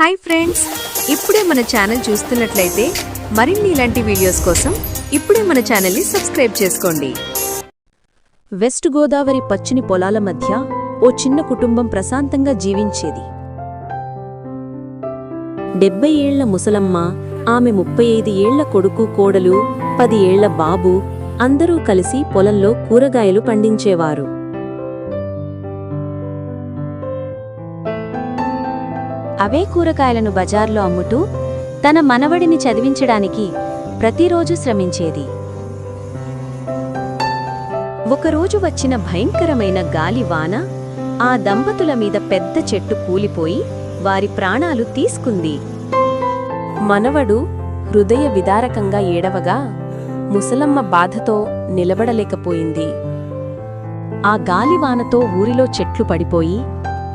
Hi friends ఇప్పుడే మన channel చూస్తున్నట్లయితే మరిన్ని ఇలాంటి వీడియోస్ కోసం ఇప్పుడే మన ఛానల్ని సబ్స్క్రైబ్ చేసుకోండి. వెస్ట్ గోదావరి పచ్చిని పొలాల మధ్య ఓ చిన్న కుటుంబం ప్రశాంతంగా జీవించేది. డెబ్బై ఏళ్ళ ముసలమ్మ ఆమె ముప్పై ఐదు ఏళ్ళ కొడుకు కోడలు పది ఏళ్ళ బాబు అందరూ కలిసి పొలంలో కూరగాయలు పండించేవారు. అవే కూరగాయలను బజార్లో అమ్ముతూ తన మనవడిని చదివించడానికి ప్రతిరోజు శ్రమించేది. ఒకరోజు వచ్చిన భయంకరమైన గాలి వాన ఆ దంపతుల మీద పెద్ద చెట్టు కూలిపోయి వారి ప్రాణాలు తీసుకుంది. మనవడు హృదయ విదారకంగా ఏడవగా ముసలమ్మ బాధతో నిలబడలేకపోయింది. ఆ గాలివానతో ఊరిలో చెట్లు పడిపోయి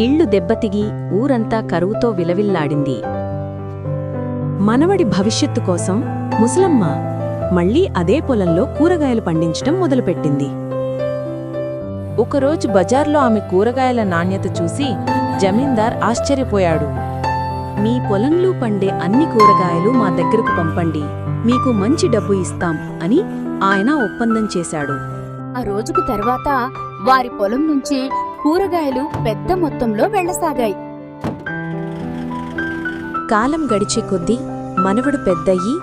ఇళ్ళు దెబ్బతిగి ఊరంతా కరువుతో విలవిల్లాడింది. మనవడి భవిష్యత్తు కోసం ముసలమ్మ మళ్ళీ అదే పొలంలో కూరగాయలు పండించటం మొదలుపెట్టింది. ఒకరోజు బజార్లో ఆమె కూరగాయల నాణ్యత చూసి జమీందార్ ఆశ్చర్యపోయాడు. మీ పొలంలో పండే అన్ని కూరగాయలు మా దగ్గరకు పంపండి. మీకు మంచి డబ్బు ఇస్తాం అని ఆయన ఒప్పందం చేశాడు. ఆ రోజుకు తర్వాత వారి పొలం నుంచి కూరగాయలు పెద్ద మొత్తంలో వెళ్ళసాగాయి. కాలం గడిచే కొద్దీ మనవడు పెద్దయ్యి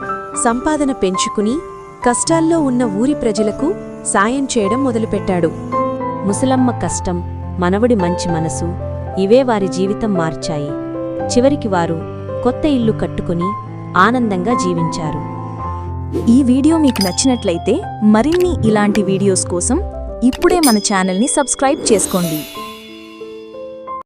సంపాదన పెంచుకుని కష్టాల్లో ఉన్న ఊరి ప్రజలకు సాయం చేయడం మొదలుపెట్టాడు. ముసలమ్మ కష్టం మనవడి మంచి మనసు ఇవే వారి జీవితం మార్చాయి. చివరికి వారు కొత్త ఇల్లు కట్టుకుని ఆనందంగా జీవించారు. ఈ వీడియో మీకు నచ్చినట్లయితే మరిన్ని ఇలాంటి వీడియోస్ కోసం ఇప్పుడే మన ఛానల్ని సబ్స్క్రైబ్ చేసుకోండి.